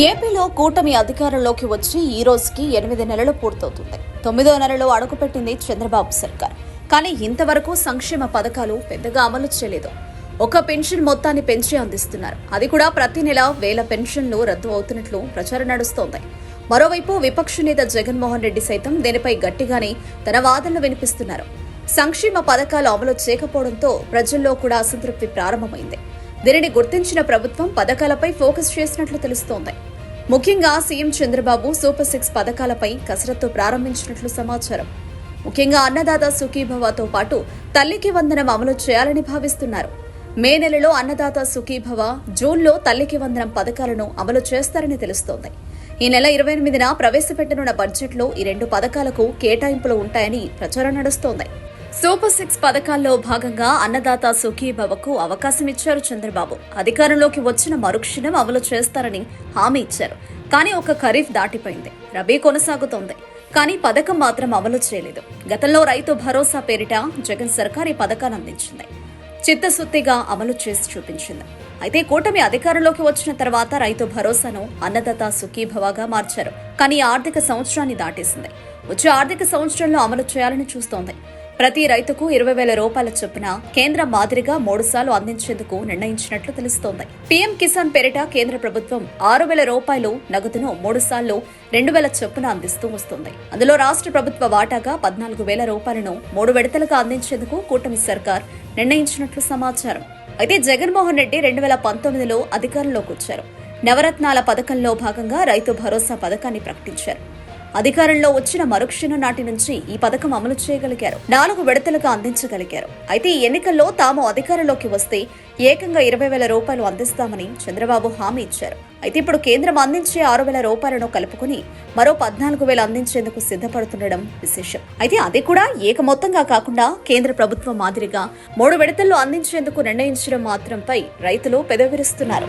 ఏపీలో కూటమి అధికారంలోకి వచ్చి ఈ రోజుకి ఎనిమిది నెలలు పూర్తవుతుంది. తొమ్మిదో నెలలో అడుగుపెట్టింది చంద్రబాబు సర్కార్. కానీ ఇంతవరకు సంక్షేమ పథకాలు పెద్దగా అమలు చేయలేదు. ఒక పెన్షన్ మొత్తాన్ని పెంచి అందిస్తున్నారు. అది కూడా ప్రతి నెల వేల పెన్షన్లు రద్దు అవుతున్నట్లు ప్రచారం నడుస్తోంది. మరోవైపు విపక్ష నేత జగన్మోహన్ రెడ్డి సైతం దీనిపై గట్టిగానే తన వాదనలు వినిపిస్తున్నారు. సంక్షేమ పథకాలు అమలు చేయకపోవడంతో ప్రజల్లో కూడా అసంతృప్తి ప్రారంభమైంది. దీనిని గుర్తించిన ప్రభుత్వం పథకాలపై ఫోకస్ చేసినట్లు తెలుస్తోంది. ముఖ్యంగా సీఎం చంద్రబాబు సూపర్ సిక్స్ పథకాలపై కసరత్తు ప్రారంభించినట్లు సమాచారం. ముఖ్యంగా అన్నదాత సుఖీభవతో పాటు తల్లికి వందనం అమలు చేయాలని భావిస్తున్నారు. మే నెలలో అన్నదాత సుఖీభవ జూన్లో తల్లికి వందనం పథకాలను అమలు చేస్తారని తెలుస్తోంది. ఈ నెల ఇరవై ఎనిమిదిన ప్రవేశపెట్టనున్న బడ్జెట్లో ఈ రెండు పథకాలకు కేటాయింపులు ఉంటాయని ప్రచారం నడుస్తోంది. సూపర్ సిక్స్ పథకాల్లో భాగంగా అన్నదాత సుఖీభవకు అవకాశం ఇచ్చారు చంద్రబాబు. అధికారంలోకి వచ్చిన మరుక్షణం అమలు చేస్తారని హామీ ఇచ్చారు. కానీ ఒక ఖరీఫ్ దాటిపోయింది. రబీ కొనసాగుతోంది. కానీ పథకం మాత్రం అమలు చేయలేదు. గతంలో రైతు భరోసా పేరిట జగన్ సర్కార్ ఈ పథకాన్ని అందించింది. చిత్తశుద్ధిగా అమలు చేసి చూపించింది. అయితే కూటమి అధికారంలోకి వచ్చిన తర్వాత రైతు భరోసాను అన్నదాత సుఖీభవగా మార్చారు. కానీ ఆర్థిక సంవత్సరాన్ని దాటేసింది. వచ్చే ఆర్థిక సంవత్సరంలో అమలు చేయాలని చూస్తోంది. ప్రతి రైతుకు ఇరవై వేల రూపాయల చొప్పున కేంద్ర మాదిరిగా మూడు సార్లు అందించేందుకు నిర్ణయించినట్లు తెలుస్తోంది. పీఎం కిసాన్ పేరిట కేంద్ర ప్రభుత్వం ఆరు వేల రూపాయలు నగదును మూడు సార్లు రెండు వేల చొప్పున అందిస్తూ వస్తుంది. అందులో రాష్ట్ర ప్రభుత్వ వాటాగా పద్నాలుగు వేల రూపాయలను మూడు విడతలుగా అందించేందుకు కూటమి సర్కార్ నిర్ణయించినట్లు సమాచారం. అయితే జగన్మోహన్ రెడ్డి రెండు వేల పంతొమ్మిదిలో అధికారంలోకి వచ్చారు. నవరత్నాల పథకంలో భాగంగా రైతు భరోసా పథకాన్ని ప్రకటించారు. అధికారంలో వచ్చిన మరుక్షణం నాటి నుంచి ఈ పథకం అమలు చేయగలిగారు. నాలుగు విడతలకు అందించగలిగారు. అయితే ఈ ఎన్నికల్లో తాము అధికారంలోకి వస్తే ఏకంగా ఇరవై వేల రూపాయలు అందిస్తామని చంద్రబాబు హామీ ఇచ్చారు. అయితే ఇప్పుడు కేంద్రం అందించే ఆరు వేల రూపాయలను కలుపుకుని మరో పద్నాలుగు వేలు అందించేందుకు సిద్ధపడుతుండడం విశేషం. అయితే అది కూడా ఏక మొత్తంగా కాకుండా కేంద్ర ప్రభుత్వం మాదిరిగా మూడు విడతల్లో అందించేందుకు నిర్ణయించడం మాత్రంపై రైతులు పెదవిరుస్తున్నారు.